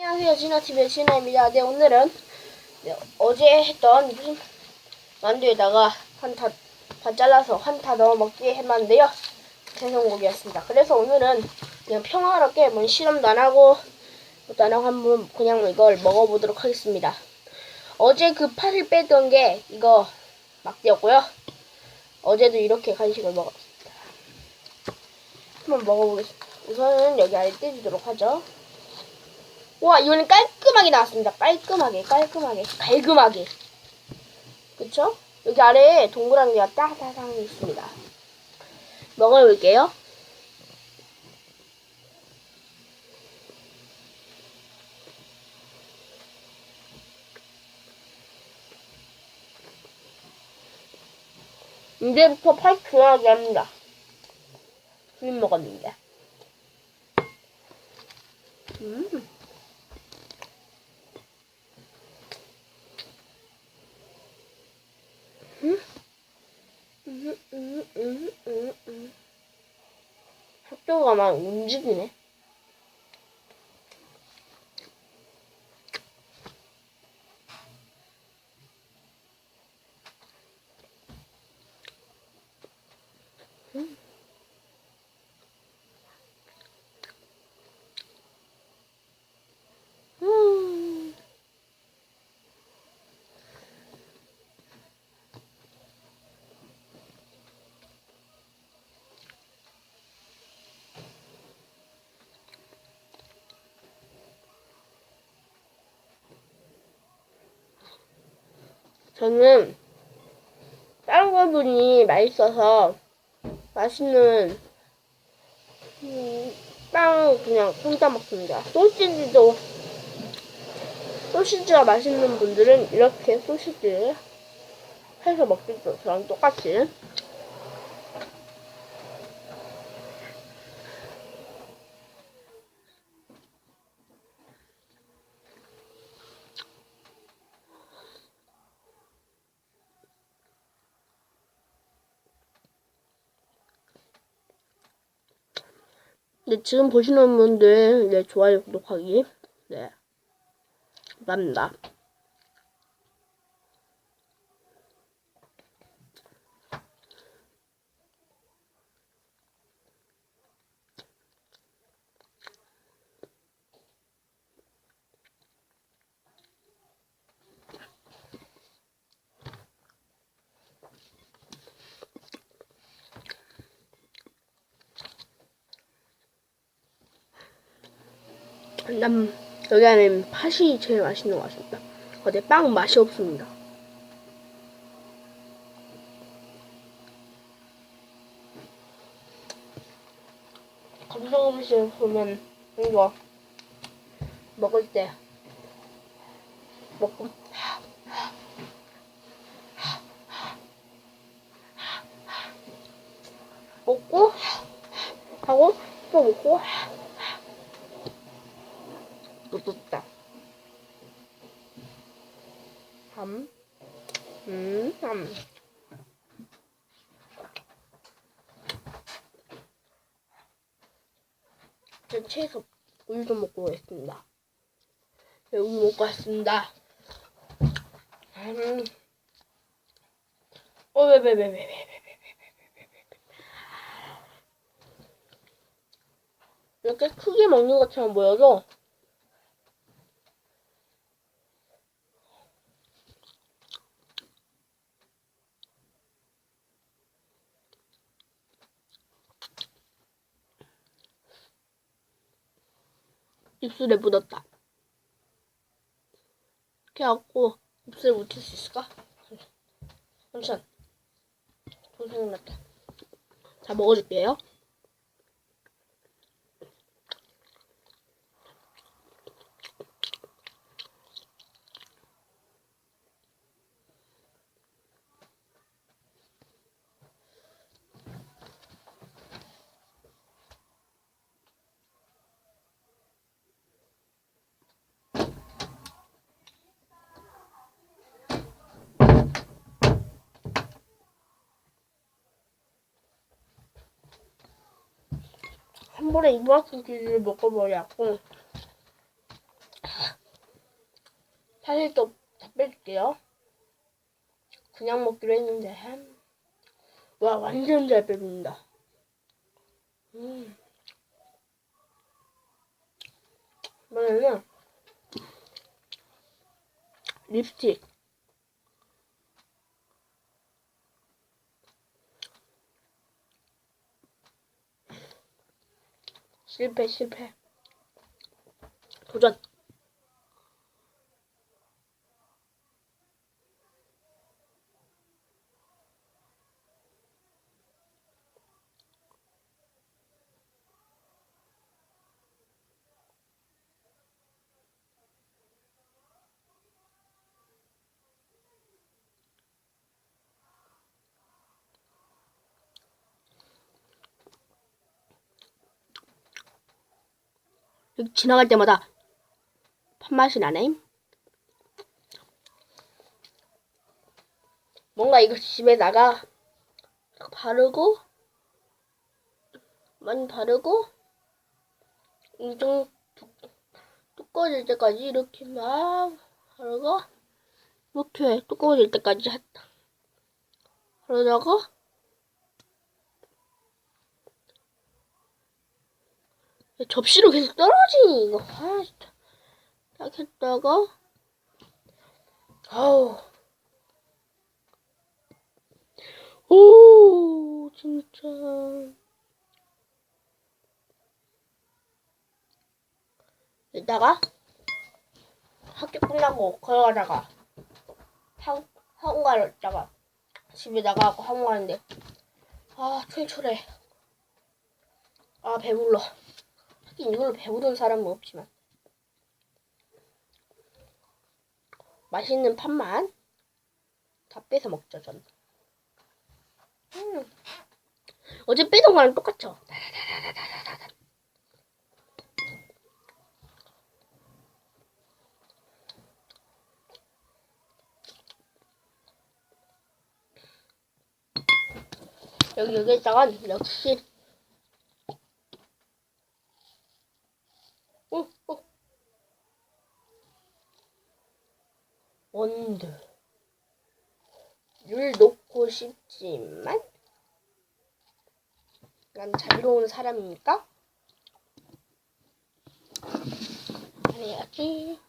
안녕하세요. 진아TV의 진아입니다. 네 오늘은 네, 어제 했던 무슨 만두에다가 한타 반 잘라서 한타 넣어 먹기 해봤는데요. 생선고기였습니다. 그래서 오늘은 그냥 평화롭게 뭐 실험도 안 하고 뭐도 안 하고 한번 그냥 이걸 먹어보도록 하겠습니다. 어제 그 팔을 빼던 게 이거 막대였고요. 어제도 이렇게 간식을 먹었습니다. 한번 먹어보겠습니다. 우선은 여기 아래 떼주도록 하죠 와 이번엔 깔끔하게 나왔습니다. 깔끔하게 깔끔하게 깔끔하게 그쵸? 여기 아래에 동그란 게가 따다당 있습니다. 먹어볼게요. 이제부터 팔 좋아하게 합니다. 술 먹었는데. 음. 음, 음, 음, 음, 음. 학교가 막 움직이네. 음. 음. 저는 다른 거분이 맛있어서 맛있는 음, 빵 그냥 혼자 먹습니다. 소시지도 소시지가 맛있는 분들은 이렇게 소시지 해서 먹겠죠. 저랑 똑같이. 네, 지금 보시는 분들, 네, 좋아요, 구독하기. 네. 감사합니다. 난 여기 안에 팥이 제일 맛있는 것 같습니다. 어제 빵 맛이 없습니다. 감성 음식 보면 이거 먹을 때 먹고 먹고 하고 또 먹고 전 최소 우유도 먹고 오겠습니다. 네, 우유 먹고 왔습니다. 음. 어, 왜, 왜, 왜, 왜, 왜, 왜, 이렇게 크게 먹는 것처럼 보여서 입술에 묻었다. 이렇게 갖고 입술에 묻힐 수 있을까? 잠시만. 돈 생각났다. 자, 먹어줄게요. 한 번에 이만큼 기를 먹어버려갖고 사실 또 다 뺄게요. 그냥 먹기로 했는데. 와, 완전 잘 빼준다. 음. 이번에는 립스틱. 실패, 실패. 도전. 여기 지나갈 때마다 판맛이 나네. 뭔가 이거 집에다가 바르고 많이 바르고 엄청 두, 두꺼워질 때까지 이렇게 막 바르고 이렇게 두꺼워질 때까지 했다. 그러다가 접시로 계속 떨어지니 이거. 아 진짜. 딱 했다가. 아우. 오 진짜. 이따가 학교 끝나고 걸어가다가 학, 학원 가다가 집에 나가고 학원 가는데 아 출출해. 아 배불러 하긴 이걸로 배우던 사람은 없지만 맛있는 팥만 다 뺏어 먹죠 전. 음. 어제 빼던 거랑 똑같죠. 여기 여기다가 역시 어, 어. 원두를 놓고 싶지만 난 자유로운 사람이니까 안 해야지.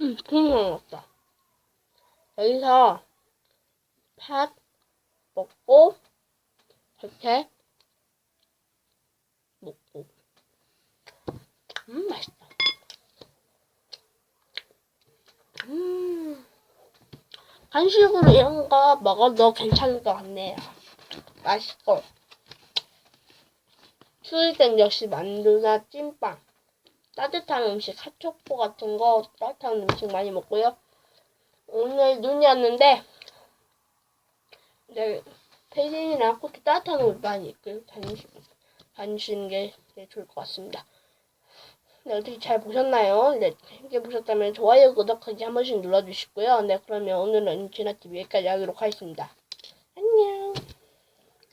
음, 국물 없다. 여기서 팥 먹고 이렇게 먹고 음 맛있다. 음 간식으로 이런 거 먹어도 괜찮을 것 같네요. 맛있고 추울 땐 역시 만두나 찐빵 따뜻한 음식 핫초코 같은 거 따뜻한 음식 많이 먹고요. 오늘 눈이 왔는데 네, 패딩이나 코트 따뜻한 옷 많이 입고 다니시, 다니시는 게 제일 좋을 것 같습니다. 네, 어떻게 잘 보셨나요? 네, 재밌게 보셨다면 좋아요, 구독하기 한 번씩 눌러주시고요. 네, 그러면 오늘은 진아TV 여기까지 하도록 하겠습니다. 안녕!